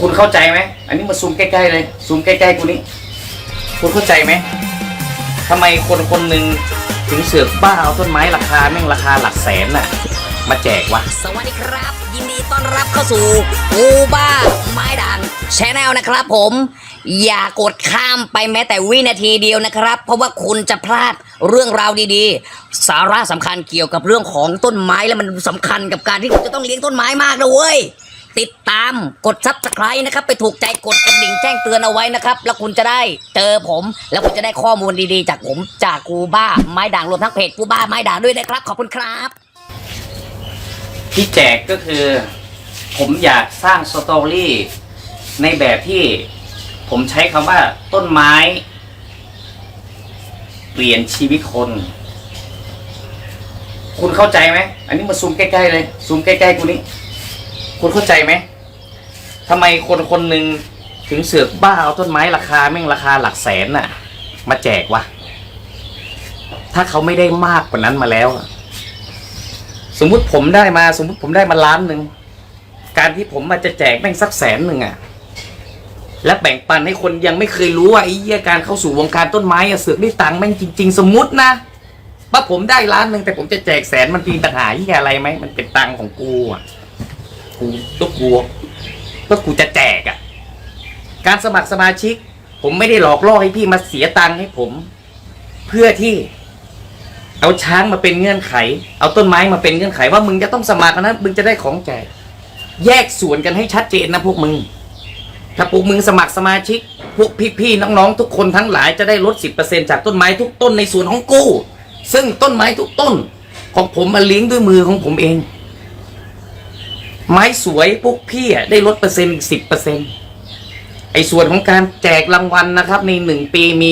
คุณเข้าใจไหม อันนี้มาซูมใกล้ๆเลย ซูมใกล้ๆกูนี่คุณเข้าใจไหมทำไมคนคนหนึ่งถึงเสือกบ้าเอาต้นไม้ราคาแม่งราคาหลักแสนน่ะ มาแจกวะ สวัสดีครับ ยินดีต้อนรับเข้าสู่กูบ้าไม้ด่างชแนลนะครับผม อย่ากดข้ามไปแม้แต่วินาทีเดียวนะครับ เพราะว่าคุณจะพลาดเรื่องราวดีๆ สาระสำคัญเกี่ยวกับเรื่องของต้นไม้และมันสำคัญกับการที่คุณจะต้องเลี้ยงต้นไม้มากนะเว้ย ติดตามกดซับสไครต์นะครับ ไปถูกใจกดกระดิ่งแจ้งเตือนเอาไว้นะครับ แล้วคุณจะได้เจอผม แล้วคุณจะได้ข้อมูลดีๆ จากผมจากกูบ้าไม้ด่างรวมทั้งเพจกูบ้าไม้ด่างด้วยนะครับ ขอบคุณครับ ที่แจกก็คือ ผมอยากสร้างสตอรี่ในแบบที่ผมใช้คำว่าต้นไม้ เปลี่ยนชีวิตคน คุณเข้าใจไหม อันนี้มาซูมใกล้ๆเลย ซูมใกล้ๆกูนี่ คุณเข้าใจไหมทำไมคนคนหนึ่งถึงเสือกบ้าเอาต้นไม้ราคาแม่งราคาหลักแสนน่ะ มาแจกวะถ้าเขาไม่ได้มากกว่านั้นมาแล้ว สมมุติผมได้มา สมมุติผมได้มาล้านหนึ่งการที่ผมมาจะแจกแม่งสักแสนหนึ่งอะและแบ่งปันให้คนยังไม่เคยรู้ว่าไอ้เหี้ยการเข้าสู่วงการต้นไม้อะเสือกได้ตังค์แม่งจริง ๆ สมมุตินะว่าผมได้ล้านหนึ่งแต่ผมจะแจกแสนมันมีปัญหาเหี้ยอะไรไหมมันเป็นตังค์ของกูอะ กูก็กลัวก็กูจะแจกอะการสมัครสมาชิก ผมไม่ได้หลอกล่อให้พี่มาเสียตังค์ให้ผม เพื่อที่ เอาช้างมาเป็นเงื่อนไข เอาต้นไม้มาเป็นเงื่อนไข ว่ามึงจะต้องสมัครนะมึงจะได้ของแจกแยกส่วนกันให้ชัดเจนนะพวกมึง ถ้าพวกมึงสมัครสมาชิก พวกพี่ๆน้องๆทุกคนทั้งหลายจะได้ลด 10%จากต้นไม้ทุกต้นในส่วนของกู ซึ่งต้นไม้ทุกต้น ของผมมาเลี้ยงด้วยมือของผมเอง ไม้สวยพวกพี่อะได้ลดเปอร์เซ็นต์สิบเปอร์เซ็นต์ไอ้ส่วนของการแจกรางวัลนะครับ ในหนึ่งปีมี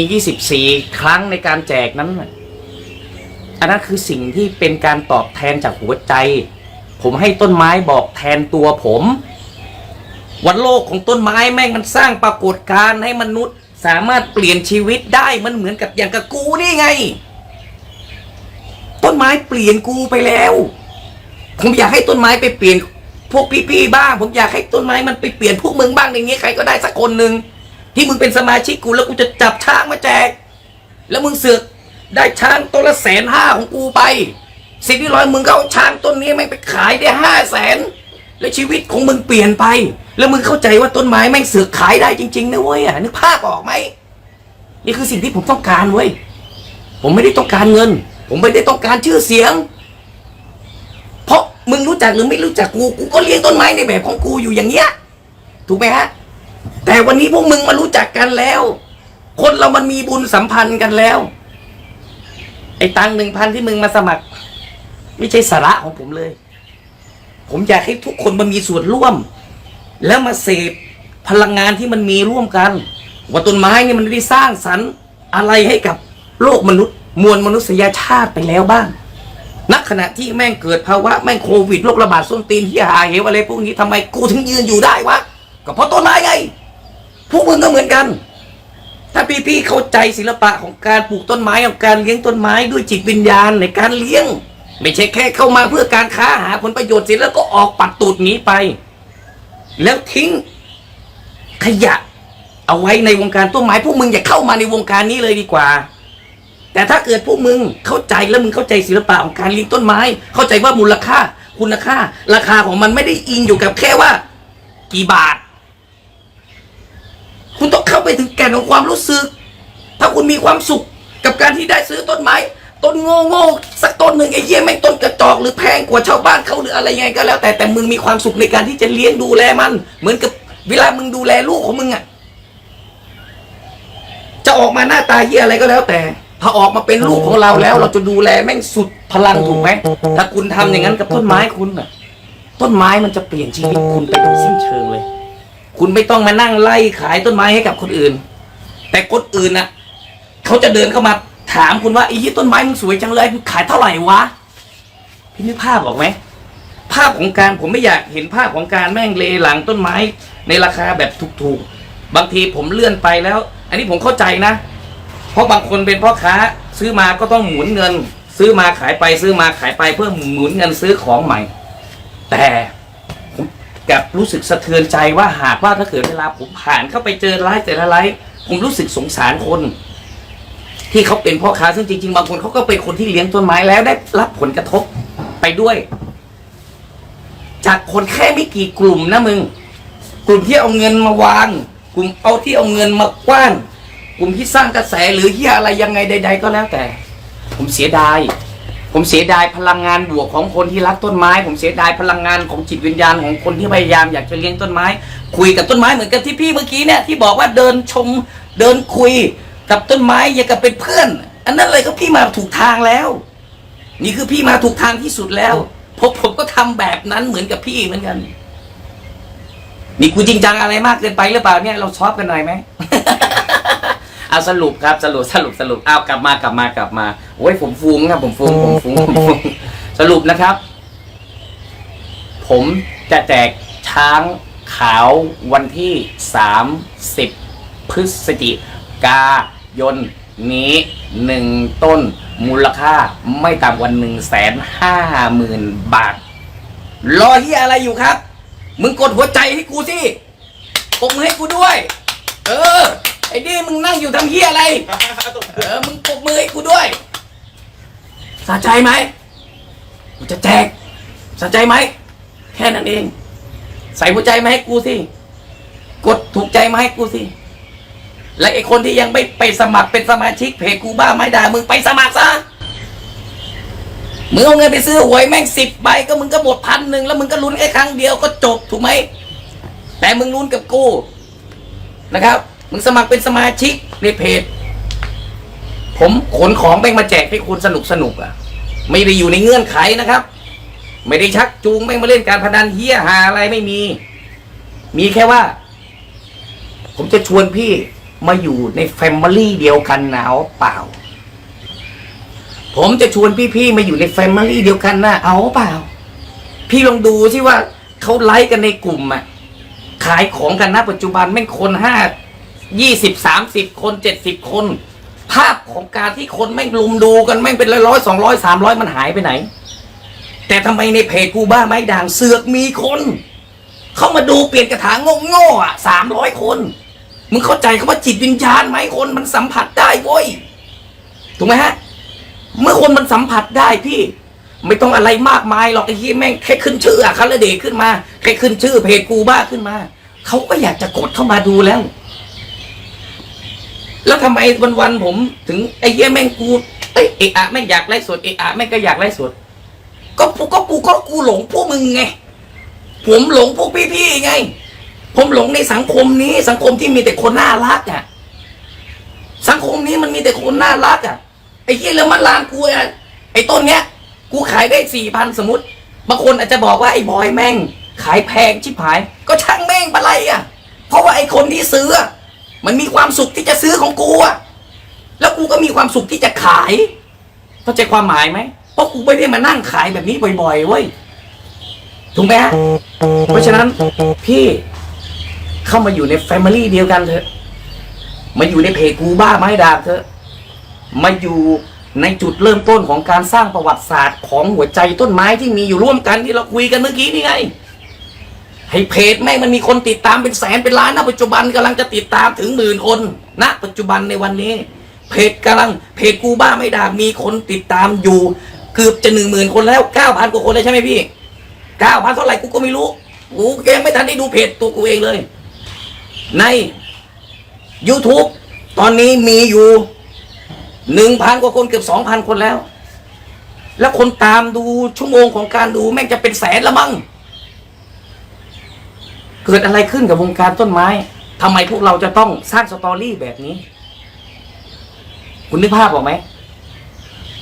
24ครั้งในการแจกนั้น อันนั้นคือสิ่งที่เป็นการตอบแทนจากหัวใจ ผมให้ต้นไม้บอกแทนตัวผม วันโลกของต้นไม้แม่งมันสร้างปรากฏการณ์ให้มนุษย์สามารถเปลี่ยนชีวิตได้มันเหมือนกับอย่างกับกูนี่ไง ต้นไม้เปลี่ยนกูไปแล้ว ผมอยากให้ต้นไม้ไปเปลี่ยน พวกพี่ๆบ้าง ผมอยากให้ต้นไม้มันไปเปลี่ยนพวกมึงบ้างในนี้ใครก็ได้สักคนหนึ่งที่มึงเป็นสมาชิกกูแล้วกูจะจับช้างมาแจก แล้วมึงเสือกได้ช้างต้นละแสนห้าของกูไปสิ่งที่ร้อยมึงก็เอาช้างต้นนี้แม่งไปขายได้ห้าแสนแล้วชีวิตของมึงเปลี่ยนไป แล้วมึงเข้าใจว่าต้นไม้แม่งเสือกขายได้จริงๆนะเว้ยอะนึกภาพออกไหมนี่คือสิ่งที่ผมต้องการเว้ยผมไม่ได้ต้องการเงิน ผมไม่ได้ต้องการชื่อเสียง มึงรู้จักหรือไม่รู้จักกูกูก็เลี้ยงต้นไม้ในแบบของกูอยู่อย่างเงี้ย ถูกไหมฮะ แต่วันนี้พวกมึงมารู้จักกันแล้ว คนเรามันมีบุญสัมพันธ์กันแล้ว ไอ้ตังหนึ่งพันที่มึงมาสมัคร ไม่ใช่สาระของผมเลย ผมอยากให้ทุกคนมามีส่วนร่วม แล้วมาเสพพลังงานที่มันมีร่วมกัน ว่าต้นไม้เนี่ยมันได้สร้างสรรค์อะไรให้กับโลกมนุษย์ มวลมนุษยชาติไปแล้วบ้าง นักขณะที่แม่งเกิดภาวะแม่งโควิดโรคระบาดส้นตีนที่หาเหวอะไรพวกนี้ทำไมกูถึงยืนอยู่ได้วะก็เพราะต้นไม้ไง พวกมึงก็เหมือนกัน ถ้าพี่ๆเข้าใจศิลปะของการปลูกต้นไม้ของการเลี้ยงต้นไม้ด้วยจิตวิญญาณในการเลี้ยง ไม่ใช่แค่เข้ามาเพื่อการค้าหาผลประโยชน์เสร็จแล้วก็ออกปัดตูดหนีไป แล้วทิ้งขยะเอาไว้ในวงการต้นไม้พวกมึงอย่าเข้ามาในวงการนี้เลยดีกว่า แต่ถ้าเกิดพวกมึงเข้าใจแล้วมึงเข้าใจศิลปะของการเลี้ยงต้นไม้ เข้าใจว่ามูลค่าคุณค่า ราคาของมันไม่ได้อิงอยู่กับแค่ว่า กี่บาท คุณต้องเข้าไปถึงแก่นของความรู้สึก ถ้าคุณมีความสุขกับการที่ได้ซื้อต้นไม้ต้นโง่โง่สักต้นหนึ่งไอ้เยี่ยไม่ต้นกระจอกหรือแพงกว่าชาวบ้านเขาหรืออะไรยังไงก็แล้ว แต่แต่มึงมีความสุขในการที่จะเลี้ยงดูแลมัน เหมือนกับเวลามึงดูแลลูกของมึงอะจะออกมาหน้าตาเยี่ยอะไรก็แล้วแต่ ถ้าออกมาเป็นลูกของเราแล้ว เราจะดูแลแม่งสุดพลังถูกไหมถ้าคุณทำอย่างนั้นกับต้นไม้คุณอะต้นไม้มันจะเปลี่ยนชีวิตคุณไปโดยสิ้นเชิงเลย คุณไม่ต้องมานั่งไล่ขายต้นไม้ให้กับคนอื่น แต่คนอื่นน่ะเขาจะเดินเข้ามาถามคุณว่าไอ้ยี่ต้นไม้มึงสวยจังเลยมึงขายเท่าไหร่วะพี่นึกภาพออกไหมภาพของการผมไม่อยากเห็นภาพของการแม่งเลหลังต้นไม้ในราคาแบบถูกๆบางทีผมเลื่อนไปแล้ว อันนี้ผมเข้าใจนะ เพราะบางคนเป็นพ่อค้าซื้อมาก็ต้องหมุนเงิน ซื้อมาขายไปซื้อมาขายไปเพื่อหมุนเงินซื้อของใหม่ แต่ผมกับรู้สึกสะเทือนใจว่าหากว่าถ้าเกิดเวลาผมผ่านเข้าไปเจอไลฟ์แต่ละไลฟ์ผมรู้สึกสงสารคน ที่เขาเป็นพ่อค้าซึ่งจริงๆ บางคนเขาก็เป็นคนที่เลี้ยงต้นไม้แล้วได้รับผลกระทบไปด้วย จากคนแค่ไม่กี่กลุ่มนะมึง กลุ่มที่เอาเงินมาวาง กลุ่มเอาที่เอาเงินมากว้าน กลุ่มที่สร้างกระแสหรือที่อะไรยังไงใด ๆ ก็แล้วแต่ ผมเสียดาย ผมเสียดายพลังงานบวกของคนที่รักต้นไม้ ผมเสียดายพลังงานของจิตวิญญาณของคนที่พยายามอยากจะเลี้ยงต้นไม้ คุยกับต้นไม้เหมือนกับที่พี่เมื่อกี้เนี่ยที่บอกว่าเดินชมเดินคุยกับต้นไม้อย่างกับเป็นเพื่อน อันนั้นเลยก็พี่มาถูกทางแล้ว นี่คือพี่มาถูกทางที่สุดแล้วผมผมก็ทำแบบนั้นเหมือนกับพี่เหมือนกัน นี่กูจริงจังอะไรมากเกินไปหรือเปล่าเนี่ยเราชอบกันหน่อยไหม เอาสรุปครับสรุปสรุปสรุปเอากลับมากลับมากลับมาโอ้ยผมฟุ้งครับ ผมฟุ้งผมฟุ้งผมฟุ้งสรุปนะครับ ผมจะแจกช้างขาววันที่สามสิบพฤศจิกายนนี้หนึ่งต้นมูลค่าไม่ต่ำกว่าหนึ่งแสนห้าหมื่นบาท รอเฮียอะไรอยู่ครับ มึงกดหัวใจให้กูสิปรบมือให้กูด้วย เออไอ้นี่มึงนั่งอยู่ทำเฮียอะไร เออ มึงปรบมือให้กูด้วย สะใจไหม กูจะแจก สะใจไหม แค่นั้นเอง ใส่หัวใจมาให้กูสิ กดถูกใจมาให้กูสิ และไอ้คนที่ยังไม่ไปสมัครเป็นสมาชิกเพจกูบ้าไม่ได้มึงไปสมัครซะ มึงเอาเงินไปซื้อหวยแม่งสิบใบก็มึงก็หมดพันหนึ่งแล้วมึงก็ลุ้นแค่ครั้งเดียวก็จบถูกไหม แต่มึงลุ้นกับกูนะครับ มึงสมัครเป็นสมาชิกในเพจ ผมขนของแม่งมาแจกให้คุณสนุกสนุกอะ ไม่ได้อยู่ในเงื่อนไขนะครับ ไม่ได้ชักจูงแม่งมาเล่นการพนันเฮียหาอะไรไม่มี มีแค่ว่า ผมจะชวนพี่มาอยู่ในแฟมิลี่เดียวกันนะเอาเปล่า ผมจะชวนพี่ๆมาอยู่ในแฟมิลี่เดียวกันนะเอาเปล่า พี่ลองดูสิว่าเขาไลค์กันในกลุ่มอะขายของกันนะปัจจุบันแม่งคนห้า ยี่สิบสามสิบคนเจ็ดสิบคน ภาพของการที่คนแม่ลุมดูกันแม่เป็นร้อยร้อยสองร้อยสามร้อยมันหายไปไหน แต่ทำไมในเพจกูบ้าไม้ด่างเสือกมีคนเข้ามาดูเปลี่ยนกระถางโง่ๆอะสามร้อยคนมึงเข้าใจคำว่าจิตวิญญาณไหมคนมันสัมผัสได้เว้ยถูกไหมฮะ เมื่อคนมันสัมผัสได้พี่ ไม่ต้องอะไรมากมายหรอกไอ้ที่แม่งแค่ขึ้นชื่ออะคาราเดชขึ้นมาแค่ขึ้นชื่อเพจกูบ้าขึ้นมาเขาก็อยากจะกดเข้ามาดูแล้ว แล้วทำไมวันๆผม ถึงไอ้เหี้ยแม่งกูเอ้ยเอะอะแม่งอยากไล่สดเอะอะแม่งก็อยากไล่สดก็กูก็กูก็กูหลงพวกมึงไง ผมหลงพวกพี่ๆไง ผมหลงในสังคมนี้ สังคมที่มีแต่คนน่ารักอะสังคมนี้มันมีแต่คนน่ารักอะไอ้เหี้ยแล้วมันลานกูอะไอ้ต้นเนี้ย กูขายได้สี่พันสมมติบางคนอาจจะบอกว่าไอ้บอยแม่ง ขายแพงชิบหาย ก็ช่างแม่งปะไรอะ เพราะว่าไอ้คนที่ซื้ออะ มันมีความสุขที่จะซื้อของกูอะแล้วกูก็มีความสุขที่จะขาย เข้าใจความหมายไหมเพราะกูไม่ได้มานั่งขายแบบนี้บ่อยๆเว้ยถูกไหมฮะเพราะฉะนั้นพี่เข้ามาอยู่ในแฟมิลี่เดียวกันเถอะมาอยู่ในเพจกูบ้าไม้ดาบเถอะมาอยู่ในจุดเริ่มต้นของการสร้างประวัติศาสตร์ของหัวใจต้นไม้ที่มีอยู่ร่วมกันที่เราคุยกันเมื่อกี้นี่ไง ให้เพจแม่งมันมีคนติดตามเป็นแสนเป็นล้านนะปัจจุบันกำลังจะติดตามถึงหมื่นคนณปัจจุบันในวันนี้ เพจกำลังเพจกูบ้าไม่ดาบมีคนติดตามอยู่เกือบจะหนึ่งหมื่นคนแล้วเก้าพันกว่าคนเลยใช่ไหมพี่เก้าพันเท่าไหร่กูก็ไม่รู้กูยังไม่ทันได้ดูเพจตัวกูเองเลย ใน YouTube ตอนนี้มีอยู่หนึ่งพันกว่าคนเกือบสองพันคนแล้ว แล้วคนตามดูชั่วโมงของการดูแม่งจะเป็นแสนละมั้ง เกิดอะไรขึ้นกับวงการต้นไม้ ทำไมพวกเราจะต้องสร้างสตอรี่แบบนี้ คุณนึกภาพออกไหม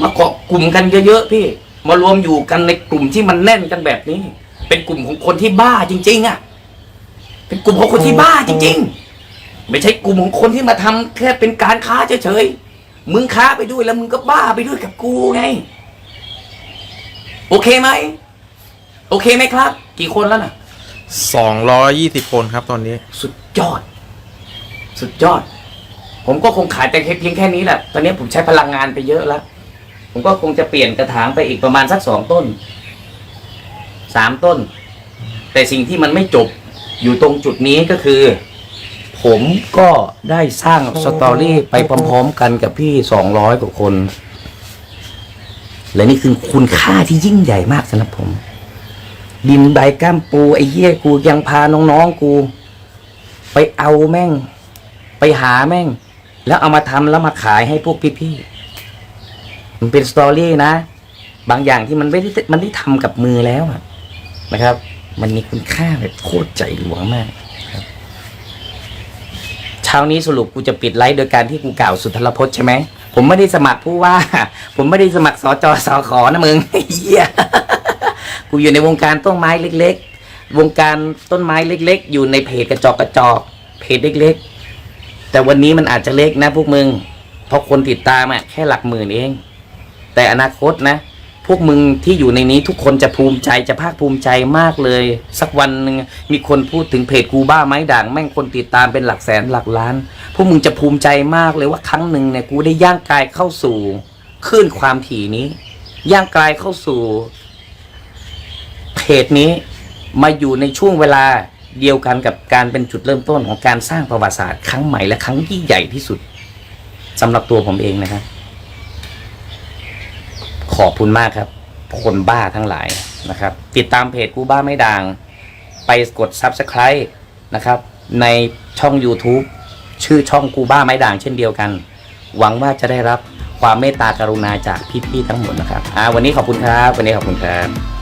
มาเกาะกลุ่มกันเยอะๆพี่ มารวมอยู่กันในกลุ่มที่มันแน่นกันแบบนี้ เป็นกลุ่มของคนที่บ้าจริง ๆ อะ เป็นกลุ่มของคนที่บ้าจริง ๆ ไม่ใช่กลุ่มของคนที่มาทำแค่เป็นการค้าเฉยๆมึงค้าไปด้วยแล้วมึงก็บ้าไปด้วยกับกูไง โอเคไหมโอเคไหมครับ กี่คนแล้วนะ่ะ 220 คนครับตอนนี้ สุดยอด สุดยอด ผมก็คงขายแต่เพียงแค่นี้แหละ ตอนนี้ผมใช้พลังงานไปเยอะแล้ว ผมก็คงจะเปลี่ยนกระถางไปอีกประมาณสักสองต้น สามต้น แต่สิ่งที่มันไม่จบอยู่ตรงจุดนี้ก็คือ ผมก็ได้สร้างสตอรี่ไปพร้อมๆกันกับพี่สองร้อยกว่าคน และนี่คือคุณค่าที่ยิ่งใหญ่มากสำหรับผม ดินใบก้ามปูไอ้เหี้ยกูยังพาน้องๆกู ไปเอาแม่ง ไปหาแม่ง แล้วเอามาทำแล้วมาขายให้พวกพี่ๆมันเป็นสตอรี่นะ บางอย่างที่มันไม่ได้มันได้ทำกับมือแล้วนะครับ มันมีคุณค่าแบบโคตรใจหลวงมากเช้านี้สรุปกูจะปิดไลฟ์โดยการที่กูกล่าวสุนทรพจน์ใช่ไหมผมไม่ได้สมัครผู้ว่า ผมไม่ได้สมัครสจสขอนะมึงเฮีย กูอยู่ในวงการต้นไม้เล็ก ๆ วงการต้นไม้เล็ก ๆ อยู่ในเพจกระจอกกระจอก เพจเล็ก ๆ แต่วันนี้มันอาจจะเล็กนะพวกมึง เพราะคนติดตามอะแค่หลักหมื่นเอง แต่อนาคตนะ พวกมึงที่อยู่ในนี้ทุกคนจะภูมิใจจะภาคภูมิใจมากเลย สักวันหนึ่งมีคนพูดถึงเพจกูบ้าไม้ด่างแม่งคนติดตามเป็นหลักแสนหลักล้าน พวกมึงจะภูมิใจมากเลยว่าครั้งหนึ่งเนี่ยกูได้ย่างกายเข้าสู่คลื่นความถี่นี้ ย่างกายเข้าสู่ เพจนี้มาอยู่ในช่วงเวลาเดียวกันกับการเป็นจุดเริ่มต้นของการสร้างประวัติศาสตร์ครั้งใหม่และครั้งยิ่งใหญ่ที่สุดสำหรับตัวผมเองนะครับ ขอบคุณมากครับ คนบ้าทั้งหลายนะครับ ติดตามเพจกูบ้าไม่ด่างไปกด Subscribe นะครับ ในช่อง YouTube ชื่อช่องกูบ้าไม้ด่างเช่นเดียวกัน หวังว่าจะได้รับความเมตตากรุณาจากพี่ๆทั้งหมดนะครับอ่าวันนี้ขอบคุณครับ วันนี้ขอบคุณครับ